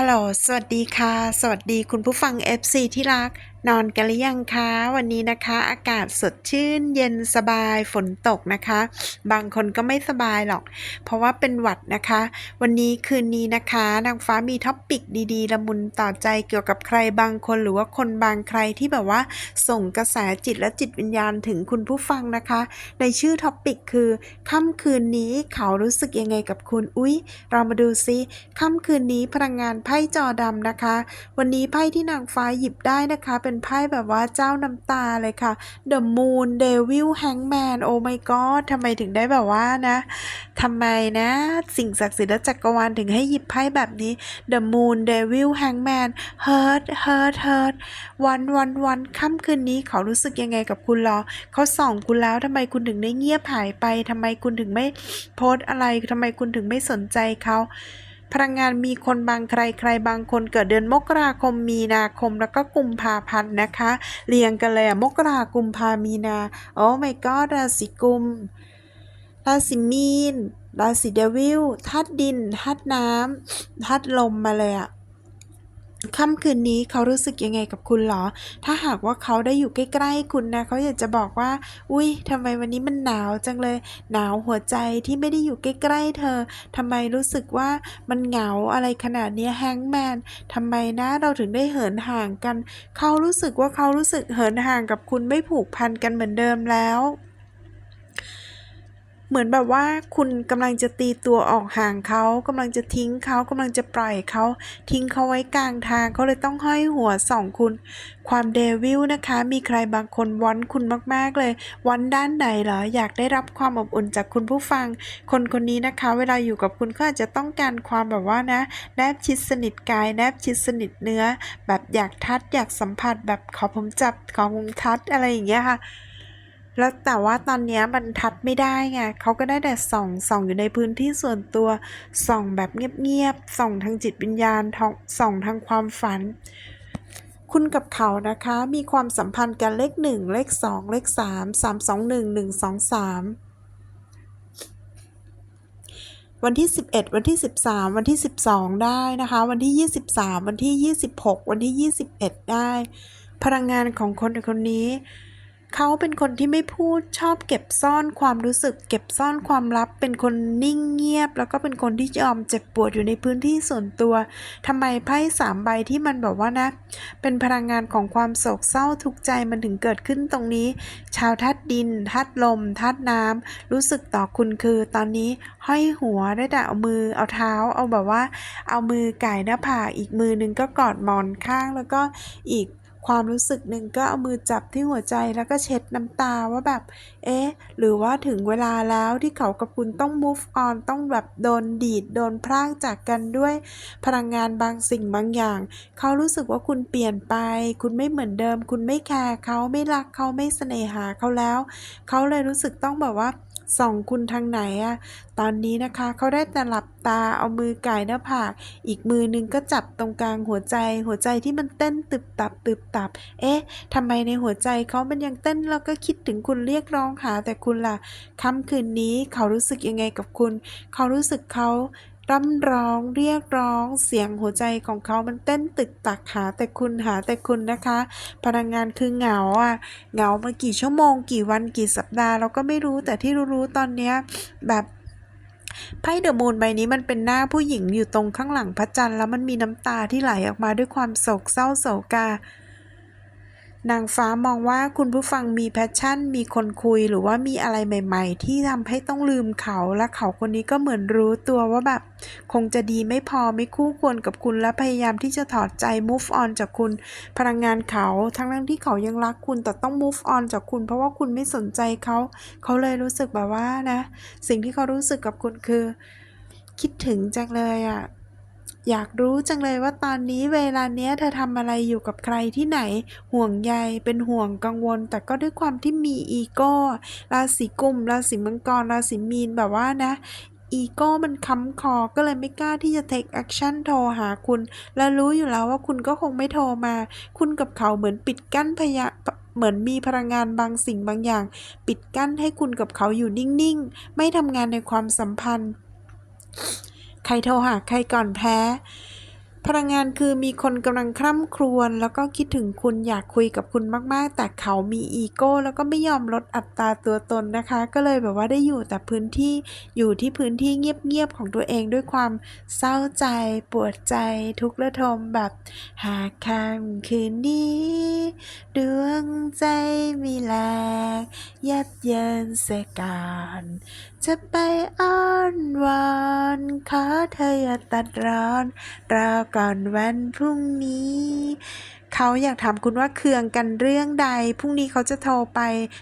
ฮัลโหล สวัสดีค่ะ สวัสดีคุณผู้ฟัง FC ที่รักนอนกันหรือยังคะวันนี้นะคะ อากาศสดชื่นเย็นสบายฝนตกนะคะ บางคนก็ไม่สบายหรอก เพราะว่าเป็นหวัดนะคะ วันนี้คืนนี้นะคะนางฟ้ามีท็อปปิกดีๆละมุนต่อใจเกี่ยวกับใครบางคนหรือว่าคนบางใครที่แบบว่า ส่งกระแสจิตและจิตวิญญาณถึงคุณผู้ฟังนะคะ ในชื่อท็อปปิกคือค่ำคืนนี้เขารู้สึกยังไงกับคุณอุ๊ย เรามาดูซิค่ำคืนนี้พลังงานไพ่จอดำนะคะ วันนี้ไพ่ที่นางฟ้าหยิบได้นะคะเป็นไพ่แบบว่าเจ้าน้ำตาเลยค่ะ The Moon Devil Hangman โอ้ my god ทำไมถึงได้แบบว่านะทำไมนะ สิ่งศักดิ์สิทธิ์และจักรวาลถึงให้หยิบไพ่แบบนี้ The Moon Devil Hangman Hurt Hurt Hurt วันวันวันค่ำคืนนี้เขารู้สึกยังไงกับคุณหรอเขาส่องคุณแล้วทำไมคุณถึงได้เงียบหายไปทำไมคุณถึงไม่โพสอะไรทำไมคุณถึงไม่สนใจเขา พลังงานมีคนบางใครใครบางคนเกิดเดือนมกราคมมีนาคมแล้วก็กุมภาพันธ์นะคะ เรียงกันเลยอะมกรากุมภามีนาโอ้ไม่ก็ราศีกุมราศีมีนราศีเดวิลธาตุดินธาตุน้ำธาตุลมมาเลยอะ ค่ำคืนนี้เขารู้สึกยังไงกับคุณหรอ ถ้าหากว่าเขาได้อยู่ใกล้ๆคุณนะเขาอยากจะบอกว่า อุ้ยทำไมวันนี้มันหนาวจังเลย หนาวหัวใจที่ไม่ได้อยู่ใกล้ๆเธอทำไมรู้สึกว่ามันเหงาอะไรขนาดนี้แฮงแมนทำไมนะเราถึงได้เหินห่างกัน เขารู้สึกว่าเขารู้สึกเหินห่างกับคุณไม่ผูกพันกันเหมือนเดิมแล้ว เหมือนแบบว่าคุณกำลังจะตีตัวออกห่างเขากำลังจะทิ้งเขากำลังจะปล่อยเขาทิ้งเขาไว้กลางทางเขาเลยต้องห้อยหัวส่องคุณ ความเดวิลนะคะ มีใครบางคนวอนคุณมากๆเลยวอนด้านไหนเหรออยากได้รับความอบอุ่นจากคุณผู้ฟัง คนคนนี้นะคะ เวลาอยู่กับคุณก็อาจจะต้องการความแบบว่านะแนบชิดสนิทกาย แนบชิดสนิทเนื้อ แบบอยากทัดอยากสัมผัสแบบขอผมจับขอผมทัดอะไรอย่างเงี้ยค่ะ แล้วแต่ว่าตอนนี้มันทัดไม่ได้ไงเขาก็ได้แต่ส่องส่องอยู่ในพื้นที่ส่วนตัวส่องแบบเงียบๆส่องทางจิตวิญญาณส่องทางความฝัน คุณกับเขานะคะ มีความสัมพันธ์กันเลขหนึ่งเลขสองเลขสามสามสองหนึ่งหนึ่งสองสามวันที่ 11 วันที่ 13 วันที่ 12 ได้นะคะ วันที่ 23 วันที่ 26 วันที่ 21 ได้ พลังงานของคนคนนี้ เขาเป็นคนที่ไม่พูดชอบเก็บซ่อนความรู้สึก เก็บซ่อนความลับ เป็นคนนิ่งเงียบ แล้วก็เป็นคนที่ยอมเจ็บปวดอยู่ในพื้นที่ส่วนตัวทำไมไพ่สามใบที่มันแบบว่านะ เป็นพลังงานของความโศกเศร้าทุกใจมันถึงเกิดขึ้นตรงนี้ ชาวธาตุดินธาตุลมธาตุน้ำรู้สึกต่อคุณคือ ตอนนี้ห้อยหัวได้แต่เอามือเอาเท้า เอาแบบว่า เอามือไก่หน้าผากอีกมือหนึ่งก็กอดหมอนข้างแล้วก็อีก ความรู้สึกหนึ่งก็เอามือจับที่หัวใจแล้วก็เช็ดน้ำตาว่าแบบ เอ๊ะ หรือว่าถึงเวลาแล้วที่เขากับคุณต้อง move on ต้องแบบโดนดีดโดนพรากจากกันด้วยพลังงานบางสิ่งบางอย่าง เขารู้สึกว่าคุณเปลี่ยนไป คุณไม่เหมือนเดิม คุณไม่แคร์เขาไม่รักเขาไม่เสน่หาเขาแล้ว เขาเลยรู้สึกต้องแบบว่าส่องคุณทางไหนอะตอนนี้นะคะเขาได้แต่หลับตาเอามือไก่หน้าผาก อีกมือนึงก็จับตรงกลางหัวใจ หัวใจที่มันเต้นตึบตับตึบตับ เอ๊ะทำไมในหัวใจเขามันยังเต้นแล้วก็คิดถึงคุณเรียกร้องหาแต่คุณล่ะค่ำคืนนี้เขารู้สึกยังไงกับคุณ เขารู้สึกเขาร่ำร้องเรียกร้องเสียงหัวใจของเขามันเต้นตึกตักหาแต่คุณหาแต่คุณนะคะ พลังงานคือเหงาอะเหงามากี่ชั่วโมง กี่วันกี่สัปดาห์เราก็ไม่รู้แต่ที่รู้ๆตอนเนี้ยแบบไพ่เดอะมูนใบนี้มันเป็นหน้าผู้หญิงอยู่ตรงข้างหลังพระจันทร์แล้วมันมีน้ำตาที่ไหลออกมาด้วยความโศกเศร้าโศกา นางฟ้ามองว่าคุณผู้ฟังมีแพชชั่น มีคนคุยหรือว่ามีอะไรใหม่ ๆ ที่ทำให้ต้องลืมเขาและเขาคนนี้ก็เหมือนรู้ตัวว่าแบบ คงจะดีไม่พอไม่คู่ควรกับคุณและพยายามที่จะถอดใจ move on จากคุณ พลังงานเขาทั้งนั้นที่เขายังรักคุณแต่ต้อง move on จากคุณ เพราะว่าคุณไม่สนใจเขา เขาเลยรู้สึกแบบว่านะ สิ่งที่เขารู้สึกกับคุณคือ คิดถึงจังเลยอะ อยากรู้จังเลยว่าตอนนี้เวลาเนี้ยเธอทำอะไรอยู่กับใครที่ไหน ห่วงใยเป็นห่วงกังวล แต่ก็ด้วยความที่มีอีโก้ราศีกุมราศีมังกรราศีมีนแบบว่านะอีโก้มันค้ำคอก็เลยไม่กล้าที่จะ take action โทรหาคุณ และรู้อยู่แล้วว่าคุณก็คงไม่โทรมา คุณกับเขาเหมือนปิดกั้นพยาเหมือนมีพลังงานบางสิ่งบางอย่าง ปิดกั้นให้คุณกับเขาอยู่นิ่ง ๆ ไม่ทำงานในความสัมพันธ์ ใครโทรหาใครก่อนแพ้ พลังงานคือมีคนกำลังคร่ำครวญแล้วก็คิดถึงคุณอยากคุยกับคุณมากๆ แต่เขามีอีโก้แล้วก็ไม่ยอมลดอัตราตัวตนนะคะ ก็เลยแบบว่าได้อยู่แต่พื้นที่อยู่ที่พื้นที่เงียบๆของตัวเองด้วยความเศร้าใจปวดใจทุกข์ระทมแบบหากคำคืนนี้ดวงใจมีแรงยับเยินเสียก่อนจะไปอ้อน ขอเธออย่าตัดร้อนรอก่อนวันพรุ่งนี้ เขาอยากถามคุณว่าเคืองกันเรื่องใด พรุ่งนี้เขาจะโทรไป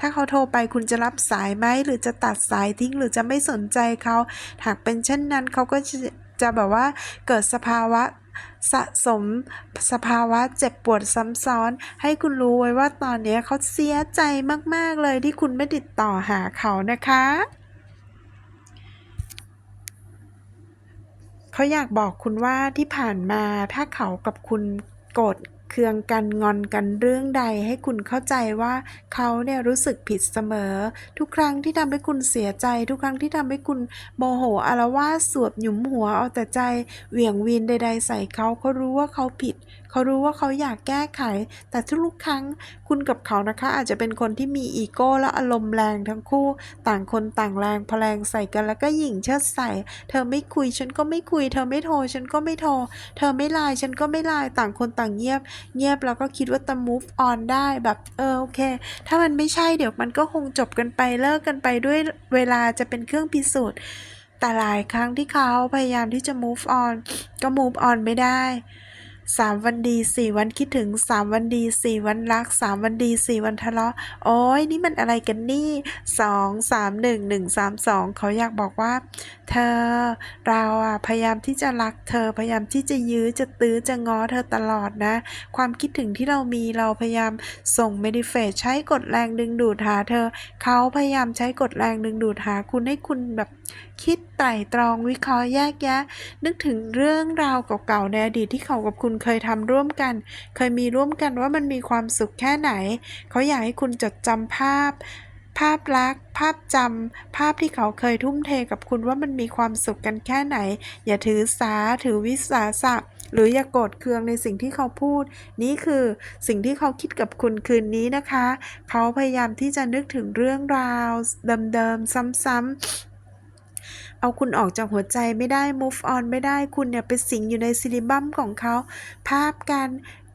ถ้าเขาโทรไปคุณจะรับสายไหมหรือจะตัดสายทิ้งหรือจะไม่สนใจเขา หากเป็นเช่นนั้นเขาก็จะจะแบบว่าเกิดสภาวะสะสมสภาวะเจ็บปวดซ้ำซ้อน ให้คุณรู้ไว้ว่าตอนนี้เขาเสียใจมาก ๆ เลยที่คุณไม่ติดต่อหาเขานะคะ เขาอยากบอกคุณว่าที่ผ่านมาถ้าเขากับคุณโกรธเคืองกันงอนกันเรื่องใดให้คุณเข้าใจว่าเขาเนี่ยรู้สึกผิดเสมอ ทุกครั้งที่ทำให้คุณเสียใจ ทุกครั้งที่ทำให้คุณโมโหอารวาสสวบหยุมหัวเอาแต่ใจเหวี่ยงวีนใด ๆ ใส่เขาเขารู้ว่าเขาผิดเขารู้ว่าเขาอยากแก้ไข แต่ทุกครั้งคุณกับเขานะคะ อาจจะเป็นคนที่มีอีโก้และอารมณ์แรงทั้งคู่ ต่างคนต่างแรงพแรงใส่กันแล้วก็หยิ่งเชิดใส่ เธอไม่คุยฉันก็ไม่คุย เธอไม่โทรฉันก็ไม่โทร เธอไม่ไลน์ฉันก็ไม่ไลน์ต่างคนต่างเงียบ เงียบแล้วก็คิดว่าจะ move on ได้แบบเออโอเค ถ้ามันไม่ใช่เดี๋ยวมันก็คงจบกันไปเลิกกันไปด้วยเวลาจะเป็นเครื่องพิสูจน์แต่หลายครั้งที่เขาพยายามที่จะ move on ก็ move on ไม่ได้ สามวันดีสี่วันคิดถึงสามวันดีสี่วันรักสามวันดีสี่วันทะเลาะ โอ้ยนี่มันอะไรกันนี่สองสามหนึ่งหนึ่งสามสองเขาอยากบอกว่า เธอ เราอะพยายามที่จะรักเธอ พยายามที่จะยื้อจะตื้อจะง้อเธอตลอดนะ ความคิดถึงที่เรามีเราพยายามส่งเมดิเฟตใช้กดแรงดึงดูดหาเธอ เขาพยายามใช้กดแรงดึงดูดหาคุณให้คุณแบบคิดไตร่ตรองวิเคราะห์แยกแยะ นึกถึงเรื่องราวเก่าๆในอดีตที่เขากับคุณเคยทำร่วมกัน เคยมีร่วมกันว่ามันมีความสุขแค่ไหน เขาอยากให้คุณจดจำภาพ ภาพลักษณ์ ภาพจำภาพที่เขาเคยทุ่มเทกับคุณว่ามันมีความสุขกันแค่ไหน อย่าถือสาถือวิสาสะหรืออย่าโกรธเคืองในสิ่งที่เขาพูด นี่คือสิ่งที่เขาคิดกับคุณคืนนี้นะคะ เขาพยายามที่จะนึกถึงเรื่องราวเดิมๆซ้ำๆ เอาคุณออกจากหัวใจไม่ได้ move on ไม่ได้คุณเนี่ยไปสิงอยู่ในซิลิบัมของเขา ภาพการ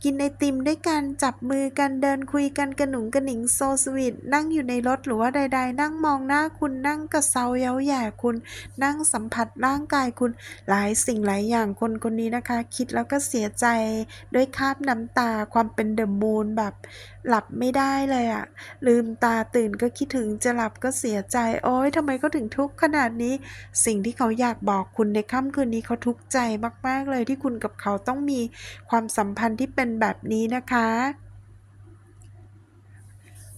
กินไอติมด้วยกันจับมือกันเดินคุยกันกระหนุงกระหนิงโซสวีทนั่งอยู่ในรถหรือว่าใด ๆ นั่งมองหน้าคุณนั่งกระเซาเย้าแย่คุณ นั่งสัมผัสร่างกายคุณหลายสิ่งหลายอย่างคนคนนี้นะคะ คิดแล้วก็เสียใจด้วยคาบน้ำตาความเป็นเดอะมูนแบบ หลับไม่ได้เลยอะลืมตาตื่นก็คิดถึงจะหลับก็เสียใจ โอ๊ยทำไมเขาถึงทุกข์ขนาดนี้ สิ่งที่เขาอยากบอกคุณในค่ำคืนนี้เขาทุกข์ใจมาก ๆ เลยที่คุณกับเขาต้องมีความสัมพันธ์ที่เป็นแบบนี้นะคะ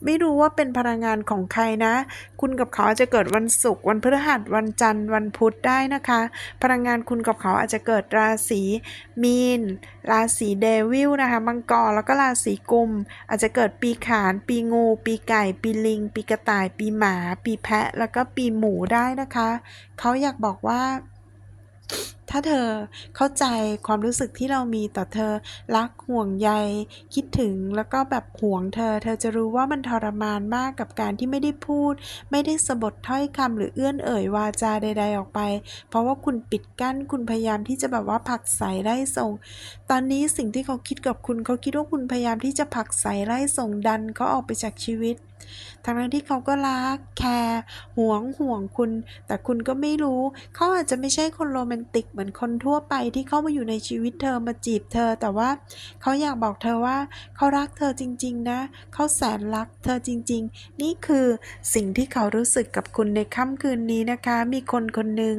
ไม่รู้ว่าเป็นพลังงานของใครนะ คุณกับเขาอาจจะเกิดวันศุกร์วันพฤหัสวันจันทร์วันพุธได้นะคะ พลังงานคุณกับเขาอาจจะเกิดราศีมีน ราศีเดวิลนะคะมังกรแล้วก็ราศีกุม อาจจะเกิดปีขาน ปีงู ปีไก่ ปีลิง ปีกระต่าย ปีหมา ปีแพะ แล้วก็ปีหมูได้นะคะ เขาอยากบอกว่า ถ้าเธอเข้าใจความรู้สึกที่เรามีต่อเธอรักห่วงใย คิดถึงแล้วก็แบบห่วงเธอ เธอจะรู้ว่ามันทรมานมากกับการที่ไม่ได้พูด ไม่ได้สะบดถ้อยคำหรือเอื้อนเอ่ยวาจาใด ๆ ออกไป เพราะว่าคุณปิดกั้นคุณพยายามที่จะแบบว่าผลักไสไล่ส่ง ตอนนี้สิ่งที่เขาคิดกับคุณเขาคิดว่าคุณพยายามที่จะผลักไสไล่ส่งดันเขาออกไปจากชีวิต ทั้งนั้นที่เขาก็รักแคร์ห่วงห่วงคุณ แต่คุณก็ไม่รู้ เขาอาจจะไม่ใช่คนโรแมนติกเหมือนคนทั่วไปที่เข้ามาอยู่ในชีวิตเธอมาจีบเธอ แต่ว่าเขาอยากบอกเธอว่าเขารักเธอจริง ๆ นะ เขาแสนรักเธอจริง ๆ นี่คือสิ่งที่เขารู้สึกกับคุณในค่ำคืนนี้นะคะ มีคนคนหนึ่ง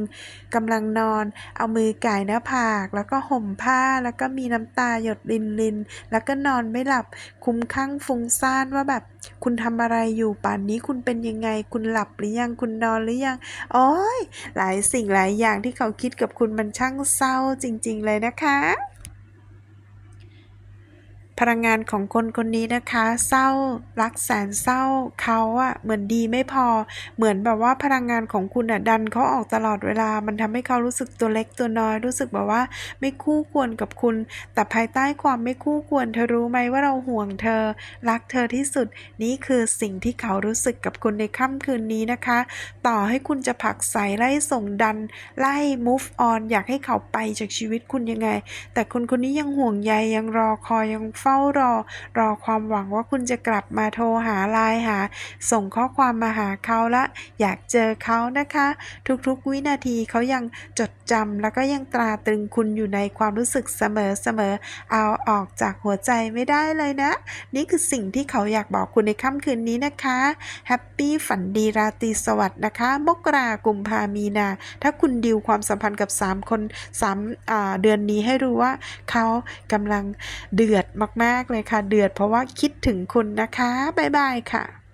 กำลังนอน เอามือก่ายหน้าผากแล้วก็ห่มผ้าแล้วก็มีน้ำตาหยดลินลินแล้วก็นอนไม่หลับคุ้มข้างฟุ้งซ่านว่าแบบ คุณทำอะไรอยู่ป่านนี้คุณเป็นยังไง คุณหลับหรือยังคุณนอนหรือยังโอ้ยหลายสิ่งหลายอย่างที่เขาคิดกับคุณมันช่างเศร้าจริง ๆ เลยนะคะ พลังงานของคนคนนี้นะคะ เศร้ารักแสนเศร้าเขาอะเหมือนดีไม่พอ เหมือนแบบว่าพลังงานของคุณอะดันเขาออกตลอดเวลา มันทำให้เขารู้สึกตัวเล็กตัวน้อยรู้สึกแบบว่า ไม่คู่ควรกับคุณ แต่ภายใต้ความไม่คู่ควร เธอรู้ไหมว่าเราห่วงเธอ รักเธอที่สุด นี่คือสิ่งที่เขารู้สึกกับคุณในค่ำคืนนี้นะคะ ต่อให้คุณจะผลักไสไล่ส่งดัน ไล่ move on อยากให้เขาไปจากชีวิตคุณยังไง แต่คนคนนี้ยังห่วงใยยังรอคอยยังฝ้ารอ รอความหวังว่าคุณจะกลับมาโทรหาไลน์หา ส่งข้อความมาหาเขาละ อยากเจอเขานะคะ ทุกๆวินาทีเขายังจดจำแล้วก็ยังตราตรึงคุณอยู่ในความรู้สึกเสมอเสมอเอาออกจากหัวใจไม่ได้เลยนะ นี่คือสิ่งที่เขาอยากบอกคุณในค่ำคืนนี้นะคะแฮปปี้ฝันดีราตรีสวัสดิ์นะคะ มกรากุมภามีนา ถ้าคุณดิวความสัมพันธ์กับ 3 คน3เดือนนี้ให้รู้ว่าเขากำลังเดือดมากๆเลยค่ะ เดือดเพราะว่าคิดถึงคุณนะคะ บ๊ายบายค่ะ